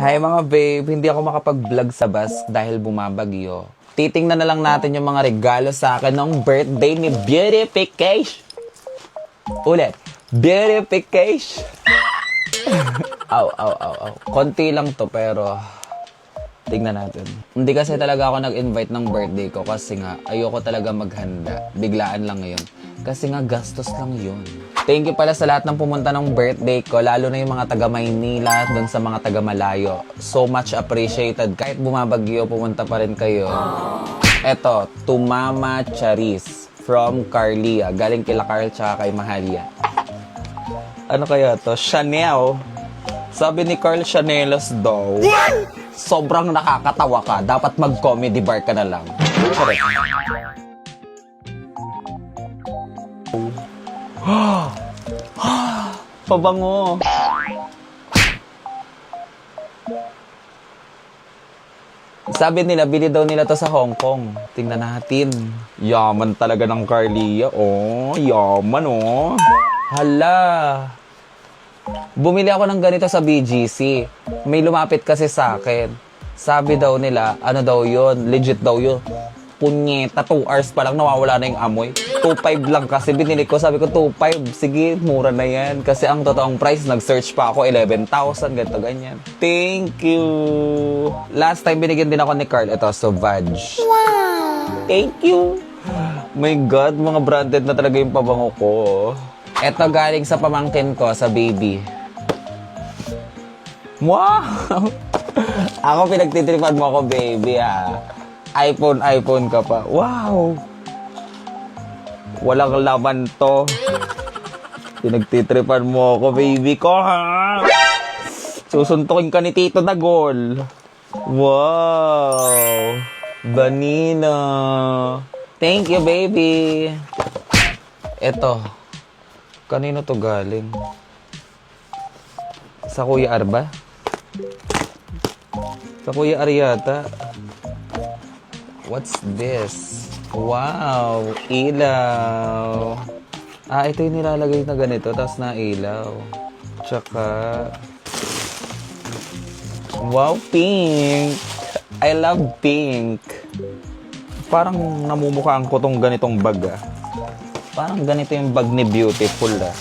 Hi mga babe, hindi ako makapag-vlog sa bus dahil bumabagyo. Titingnan na lang natin yung mga regalo sa akin ng birthday ni Beautification. Ulit, Beautification. aw, aw, aw, aw. Konti lang to pero tingnan natin. Hindi kasi talaga ako nag-invite ng birthday ko kasi nga ayoko talaga maghanda. Biglaan lang ngayon. Kasi nga gastos lang yun. Thank you pala sa lahat ng pumunta ng birthday ko, lalo na yung mga taga Maynila, doon sa mga taga Malayo. So much appreciated. Kahit bumabagyo, pumunta pa rin kayo. Eto, to Mama Charis from Carlia. Galing kila Carl tsaka kay Mahalia. Ano kaya to? Chanel. Sabi ni Carl Chanelas daw. Sobrang nakakatawa ka. Dapat mag-comedy bar ka na lang. Correct. Pabango. Sabi nila, bili daw nila to sa Hong Kong. Tingnan natin. Yaman talaga ng Carlia. Oh, yaman oh. Hala. Bumili ako ng ganito sa BGC. May lumapit kasi sa akin. Sabi daw nila, ano daw yun, legit daw yun. Punyeta, 2 hours pa lang nawawala na yung amoy. 2.5 lang kasi binili ko. Sabi ko, 2.5. Sige, mura na yan. Kasi ang totoong price, nag-search pa ako, 11,000, ganito, ganyan. Thank you. Last time, binigyan din ako ni Carl. Ito, Sauvage. Wow. Thank you. My God, mga branded na talaga yung pabango ko. Ito galing sa pamangkin ko, sa baby. Wow! ako pinagtitripan mo ako, baby, ah. iPhone, iPhone ka pa. Wow! Walang laman to. Pinagtitripan mo ako, baby ko, ha? Susuntukin ka ni Tito Dagol. Wow! Banina. Thank you, baby. Ito. Kanino to galing? Sa Kuya Arba? Sa Kuya Ariata? What's this? Wow! Ilaw! Ah, ito yung nilalagay na ganito, tapos na ilaw. Tsaka... Wow, pink! I love pink! Parang namumukhaan ko tong ganitong bag ah. Parang ganito yung bag ni Beautiful ah.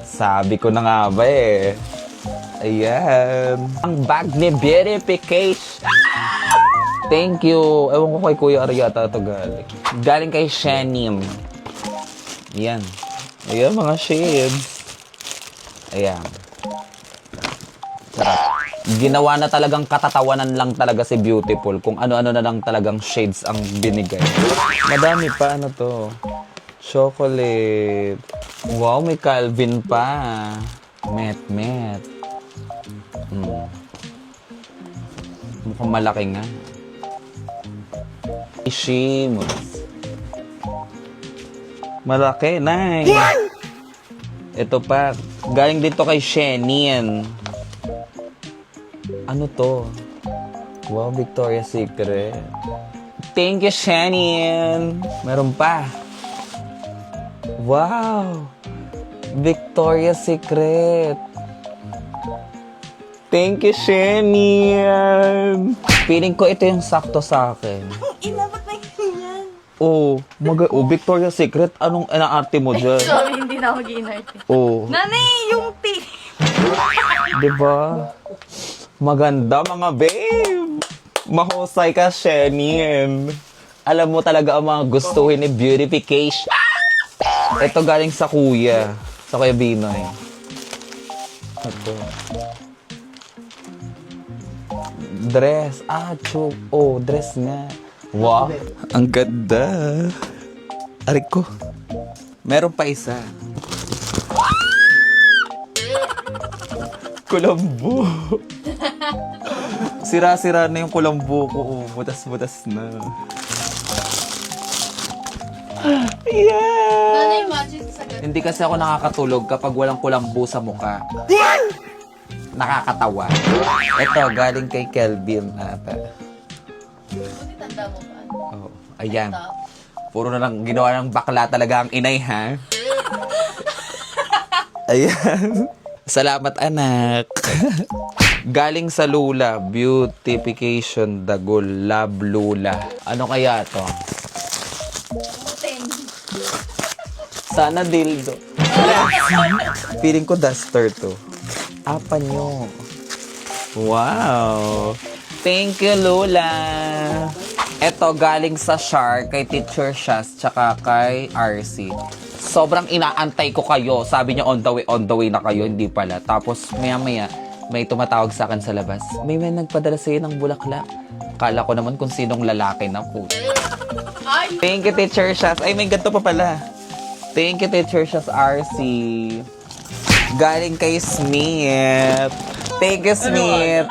Sabi ko na nga ba eh. Ayan. Ang bag ni Beautification. Thank you. Ewan ko kay Kuya Ariata ito galing. Galing kay Shenim. Ayan. Ayan mga shades. Ayan. Sarap. Ginawa na talagang katatawanan lang talaga si Beautiful kung ano-ano na lang talagang shades ang binigay. Madami pa ano to. Chocolate. Wow, may Calvin pa. Met, met. Hmm. Mukhang malaki nga. Ishimus. Malaki, nice. Ito pa, galing dito kay Shenin. Ano to? Wow, Victoria's Secret. Thank you, Shenin. Meron pa. Wow. Victoria's Secret. Thank you, Shenin. Feeling ko ito yung sakto sa akin. Oh, mag oh, Victoria's Secret, anong inaarte mo dyan? Sorry, hindi na ako ginarte. Oh, Nanay, yung tea. di ba? Maganda mga babe. Mahusay ka, Shenin. Alam mo talaga ang mga gustuhin ni Beautification. Ito galing sa kuya. Sa kuya Binoy. Ito. Dress. Ah, chuk. Oh, dress nga. Wow. Ang ganda. Arik ko. Meron pa isa. Kulambo. Sira-sira na yung kulambo ko. Oh, butas-butas na. Yeah! Nanay, magic sa. Hindi kasi ako nakakatulog kapag walang kulambo sa mukha. Nakakatawa. Ito, galing kay Kelvin ata. Ayan. Puro na lang ginawa ng bakla talaga ang inay, ha? Ayan. Salamat, anak. Galing sa Lula, Beautification Dagol, Love Lula. Ano kaya to? Sana dildo. Feeling ko duster to. Apa nyo. Wow. Thank you, Lola. Ito, galing sa Shark, kay Teacher Shaz, tsaka kay RC. Sobrang inaantay ko kayo. Sabi niya, on the way, on the way na kayo. Hindi pala. Tapos, maya-maya, may tumatawag sa akin sa labas. May may nagpadala sa'yo ng bulaklak. Kala ko naman kung sinong lalaki na po. Thank you, Teacher Shaz. Ay, may ganito pa pala. Thank you, Teacher Shaz RC. Galing kay Smith. Thank you, Smith.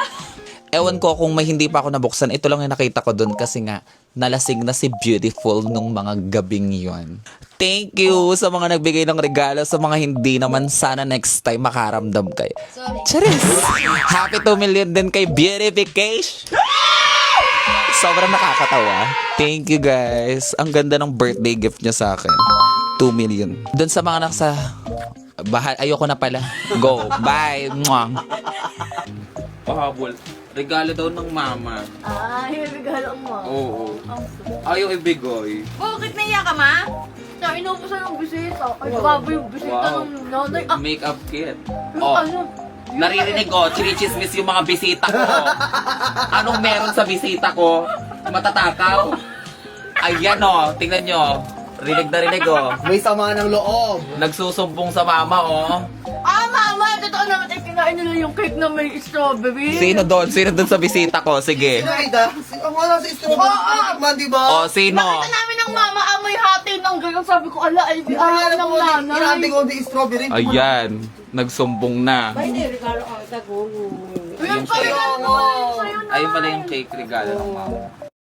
Ewan ko kung may hindi pa ako nabuksan. Ito lang yung nakita ko doon kasi nga nalasing na si Beautiful nung mga gabing yon. Thank you sa mga nagbigay ng regalo. Sa mga hindi naman, sana next time makaramdam kayo. Charis! Happy 2 million din kay Beautification! Sobrang nakakatawa. Thank you guys. Ang ganda ng birthday gift niya sa akin. 2 million. Doon sa mga nasa... Bahal, ayoko na pala. Go. Bye. Mwah. Pahabol. Regalo daw ng mama. Ay, regalo mo. Oo. Ang sweet. Ayaw ibigay. Bakit naiyak ka, ma? Sa inubusan ng bisita. Ay, grabe yung bisita Wow. ng nanay. Ah, Makeup kit. yung Oh. ano? yung- Naririnig ko, chinichismis yung mga bisita ko. Anong meron sa bisita ko? Matatakaw? Ayan o, tingnan nyo. Rinig na rinig o. May sama ng loob. Nagsusumbong sa mama o. Ah, mama! Totoo naman ay kinain nila yung cake na may strawberry. Sino doon? Sino doon sa bisita ko? Sige. Sino Aida? Si- Ang wala sa strawberry. Oo. Man, di ba? O, sino? Nakita namin ng mama amoy hati ng ganyan. Sabi ko, ala, ay di ayaw ng ko, nanay. Inaanti ko di strawberry. Ayan. Nagsumbong na. Ayun Ayaw yung mo. sa'yo na. Ayun pala yung cake regalo ng mama.